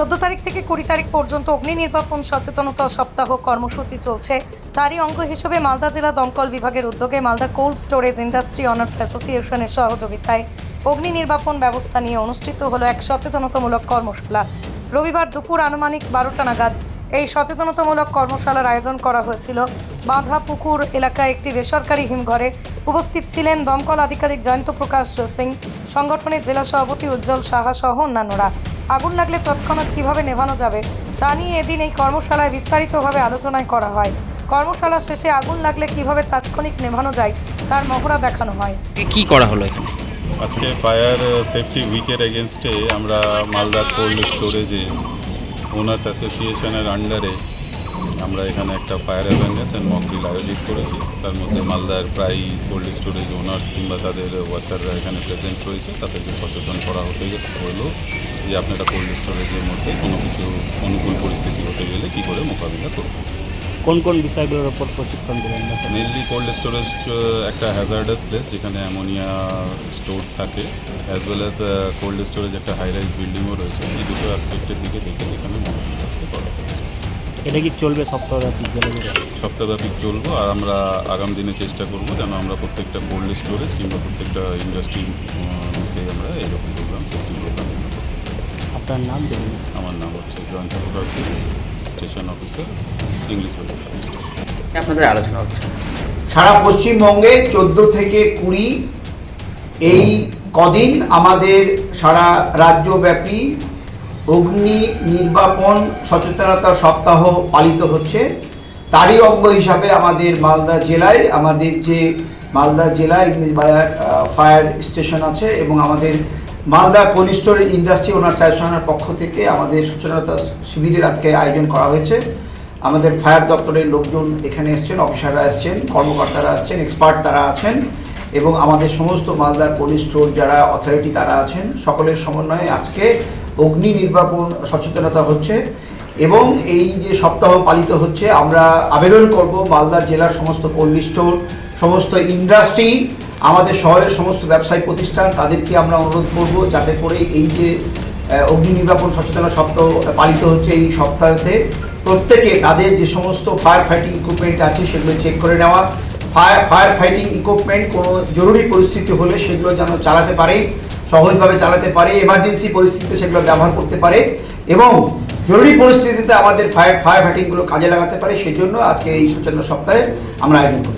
চোদ্দ তারিখ থেকে কুড়ি তারিখ পর্যন্ত অগ্নি নির্বাপন, সচেতনতা সপ্তাহ কর্মসূচি চলছে। তারই অঙ্গ হিসেবে মালদা জেলা দমকল বিভাগের উদ্যোগে Malda cold storage industry owners অ্যাসোসিয়েশনের সহযোগিতায় অগ্নি নির্বাপন ব্যবস্থা নিয়ে অনুষ্ঠিত হলো এক সচেতনতামূলক কর্মশালা। রবিবার দুপুর আনুমানিক বারোটা নাগাদ এই সচেতনতামূলক কর্মশালার আয়োজন করা হয়েছিল। বাঁধা পুকুর এলাকায় একটি বেসরকারি হিমঘরে উপস্থিত ছিলেন দমকল আধিকারিক জয়ন্ত প্রকাশ সিং সংগঠনের জেলা সভাপতি উজ্জ্বল সাহা সহ অন্যান্যরা। আগুন লাগলে তৎক্ষণাৎ কীভাবে নেভানো যাবে তা নিয়ে এদিন এই কর্মশালায় বিস্তারিতভাবে আলোচনায় করা হয়। কর্মশালা শেষে আগুন লাগলে কীভাবে তাৎক্ষণিক নেভানো যায় তার মহড়া দেখানো হয়। কি করা হলো এখানে? আজকে ফায়ার সেফটি উইকের এগেনস্টে আমরা মালদা কোল্ড স্টোরেজে ওনার্স অ্যাসোসিয়েশনের আন্ডারে আমরা এখানে একটা ফায়ার অ্যাওয়ারনেস অ্যান্ড মকডিল আয়োজিত করেছি। তার মধ্যে মালদার প্রায় কোল্ড স্টোরেজ ওনার্স কিংবা তাদের ওয়ার্কাররা এখানে প্রেজেন্ট রয়েছে। তাদেরকে সচেতন করা হতে হলো? যে আপনারা কোল্ড স্টোরেজের মধ্যে কোনো কিছু অনুকূল পরিস্থিতি হতে গেলে কী করে মোকাবিলা করবেন? কোন কোন বিষয়গুলোর ওপর প্রশিক্ষণ দিলেন? স্যার? মেনলি কোল্ড স্টোরেজ একটা হ্যাজার্ডাস প্লেস যেখানে অ্যামোনিয়া স্টোর থাকে as well as cold storage একটা হাই রাইজ বিল্ডিংও রয়েছে। এই দুটো অ্যাসপেক্টের দিকে দেখে এখানে মনোযোগ করা এটা কি চলবে সপ্তাহব্যাপী সপ্তাহব্যাপী চলবো আর আমরা আগাম দিনে চেষ্টা করব যেন আমরা প্রত্যেকটা কোল্ড স্টোরেজ কিংবা প্রত্যেকটা ইন্ডাস্ট্রির মধ্যে আমরা এইরকম প্রোগ্রাম সেফটি প্রোগ্রাম আপনার নাম দেবেন আমার নাম হচ্ছে Jayanta Prakash station officer English আপনাদের আলোচনা হচ্ছে? সারা পশ্চিমবঙ্গে চোদ্দ থেকে কুড়ি এই কদিন আমাদের সারা রাজ্যব্যাপী অগ্নি নির্বাপন সচেতনতা সপ্তাহ পালিত হচ্ছে। তারই অঙ্গ হিসাবে আমাদের মালদা জেলায় আমাদের যে মালদা জেলার ইংলিশ ফায়ার স্টেশন আছে এবং আমাদের মালদা স্টোরেজ ইন্ডাস্ট্রি ওনার অ্যাসোসিয়েশনের পক্ষ থেকে আমাদের সচেতনতা শিবিরের আজকে আয়োজন করা হয়েছে। আমাদের ফায়ার দপ্তরের লোকজন এখানে এসছেন, অফিসাররা এসছেন, কর্মকর্তারা আসছেন এক্সপার্ট তারা আছেন এবং আমাদের সমস্ত মালদার স্টোর যারা অথরিটি তারা আছেন, সকলের সমন্বয়ে আজকে অগ্নি নির্বাপন সচেতনতা হচ্ছে এবং এই যে সপ্তাহ পালিত হচ্ছে, আমরা আবেদন করব মালদার জেলার সমস্ত স্টোর সমস্ত ইন্ডাস্ট্রি আমাদের শহরের সমস্ত ব্যবসায়িক প্রতিষ্ঠান, তাদেরকে আমরা অনুরোধ করব যাতে করে এই যে অগ্নি নির্বাপন সচেতনতা সপ্তাহ পালিত হচ্ছে এই সপ্তাহতে, প্রত্যেকে তাদের যে সমস্ত ফায়ার ফাইটিং ইকুইপমেন্ট আছে সেগুলো চেক করে নেওয়া। ফায়ার ফায়ার ফাইটিং ইকুইপমেন্ট কোনো জরুরি পরিস্থিতি হলে সেগুলো যেন চালাতে পারে, সহজভাবে চালাতে পারে এমার্জেন্সি পরিস্থিতিতে সেগুলো ব্যবহার করতে পারে এবং জরুরি পরিস্থিতিতে আমাদের ফায়ার ফায়ার ফাইটিংগুলো কাজে লাগাতে পারে, সেজন্য আজকে এই সচেতন সপ্তাহে আমরা আয়োজন করেছি।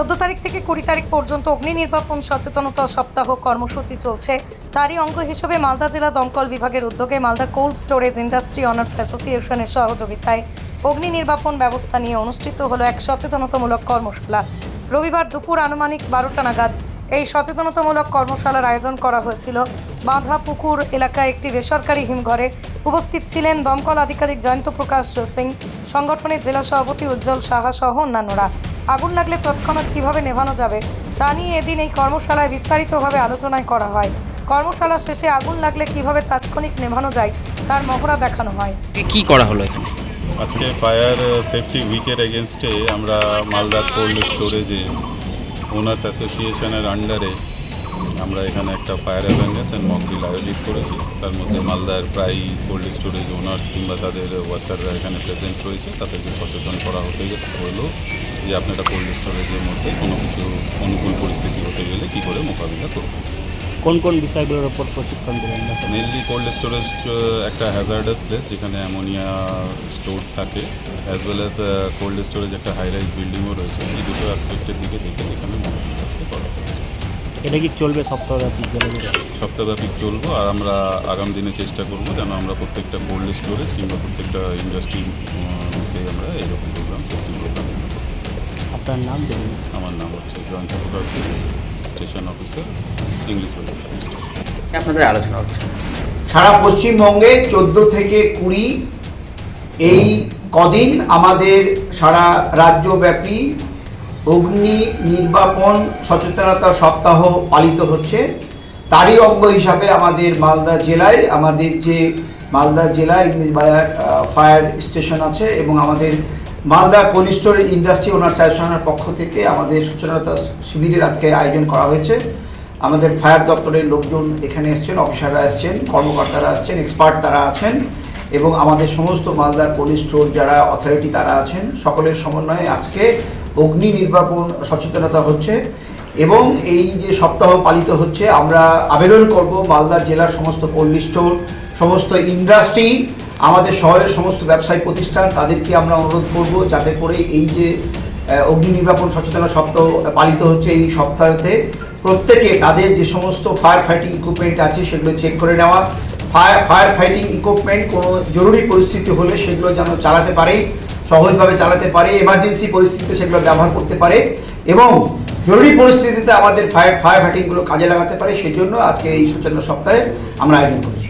চোদ্দ তারিখ থেকে কুড়ি তারিখ পর্যন্ত অগ্নি নির্বাপন সচেতনতা সপ্তাহ কর্মসূচি চলছে। তারই অঙ্গ হিসেবে মালদা জেলা দমকল বিভাগের উদ্যোগে Malda cold storage industry owners অ্যাসোসিয়েশনের সহযোগিতায় অগ্নি নির্বাপন ব্যবস্থা নিয়ে অনুষ্ঠিত হলো এক সচেতনতামূলক কর্মশালা। রবিবার দুপুর আনুমানিক বারোটা নাগাদ এই সচেতনতামূলক কর্মশালার আয়োজন করা হয়েছিল। বাঁধা পুকুর এলাকায় একটি বেসরকারি হিমঘরে উপস্থিত ছিলেন দমকল আধিকারিক জয়ন্ত প্রকাশ সিং, সংগঠনের জেলা সভাপতি উজ্জ্বল সাহা সহ অন্যান্যরা। আগুন লাগলে তৎক্ষণাৎ কীভাবে নেভানো যাবে তা নিয়ে এদিন এই কর্মশালায় বিস্তারিতভাবে আলোচনায় করা হয়। কর্মশালা শেষে আগুন লাগলে কীভাবে তাৎক্ষণিক নেভানো যায় তার মহড়া দেখানো হয়। কি করা হলো এখানে? আজকে ফায়ার সেফটি উইকের এগেনস্টে আমরা মালদা কোল্ড স্টোরেজে ওনার্স অ্যাসোসিয়েশনের আন্ডারে আমরা এখানে একটা ফায়ার অ্যাওয়ারনেস অ্যান্ড মকডিল আয়োজিত করেছি। তার মধ্যে মালদার প্রায় কোল্ড স্টোরেজ ওনার্স কিংবা তাদের ওয়ার্কাররা এখানে প্রেজেন্ট রয়েছে। তাদেরকে সচেতন করা হতে হলো যে আপনারা কোল্ড স্টোরেজের মধ্যে কোনো কিছু অনুকূল পরিস্থিতি হতে গেলে কী করে মোকাবিলা করবেন। কোন কোন বিষয়গুলোর ওপর প্রশিক্ষণ স্যার? মেনলি কোল্ড স্টোরেজ একটা হ্যাজার্ডাস প্লেস যেখানে অ্যামোনিয়া স্টোর থাকে as well as cold storage একটা হাই রাইজ বিল্ডিংও রয়েছে। এই দুটো অ্যাসপেক্টের দিকে দেখে এখানে এটা কি চলবে সপ্তাহব্যাপী সপ্তাহব্যাপী চলবো আর আমরা আগামী দিনে চেষ্টা করব যেন আমরা প্রত্যেকটা কোল্ড স্টোরেজ কিংবা প্রত্যেকটা ইন্ডাস্ট্রির মধ্যে আমরা এইরকম প্রোগ্রাম সেফটি প্রোগ্রাম আপনার নাম আমার নাম হচ্ছে Jayanta Prakash Singh station officer English আপনাদের আলোচনা হচ্ছে? সারা পশ্চিমবঙ্গে চোদ্দ থেকে কুড়ি এই কদিন আমাদের সারা রাজ্যব্যাপী অগ্নি নির্বাপন সচেতনতা সপ্তাহ পালিত হচ্ছে। তারই অঙ্গ হিসাবে আমাদের মালদা জেলায়, আমাদের যে মালদা জেলার বাজার ফায়ার স্টেশন আছে এবং আমাদের Malda cold storage industry owner অ্যাসোসিয়েশনের পক্ষ থেকে আমাদের সচেতনতা শিবিরের আজকে আয়োজন করা হয়েছে। আমাদের ফায়ার দপ্তরের লোকজন এখানে এসছেন, অফিসাররা এসছেন, কর্মকর্তারা আসছেন এক্সপার্ট তারা আছেন এবং আমাদের সমস্ত মালদার কোল্ড স্টোর যারা অথরিটি তারা আছেন, সকলের সমন্বয়ে আজকে অগ্নি নির্বাপন সচেতনতা হচ্ছে এবং এই যে সপ্তাহ পালিত হচ্ছে, আমরা আবেদন করব মালদা জেলার সমস্ত কোল্ড স্টোর, সমস্ত ইন্ডাস্ট্রি, আমাদের শহরের সমস্ত ব্যবসায়িক প্রতিষ্ঠান, তাদেরকে আমরা অনুরোধ করব যাতে করে এই যে অগ্নি নির্বাপন সচেতনতা সপ্তাহ পালিত হচ্ছে এই সপ্তাহতে, প্রত্যেকে তাদের যে সমস্ত ফায়ার ফাইটিং ইকুইপমেন্ট আছে সেগুলো চেক করে নেওয়া। ফায়ার ফায়ার ফাইটিং ইকুইপমেন্ট কোনো জরুরি পরিস্থিতি হলে সেগুলো যেন চালাতে পারে। সহজভাবে চালাতে পারে এমার্জেন্সি পরিস্থিতিতে সেগুলো ব্যবহার করতে পারে এবং জরুরি পরিস্থিতিতে আমাদের ফায়ার ফায়ার ফাইটিংগুলো কাজে লাগাতে পারে। সেজন্য আজকে এই সূচনা সপ্তাহে আমরা আয়োজন করেছি।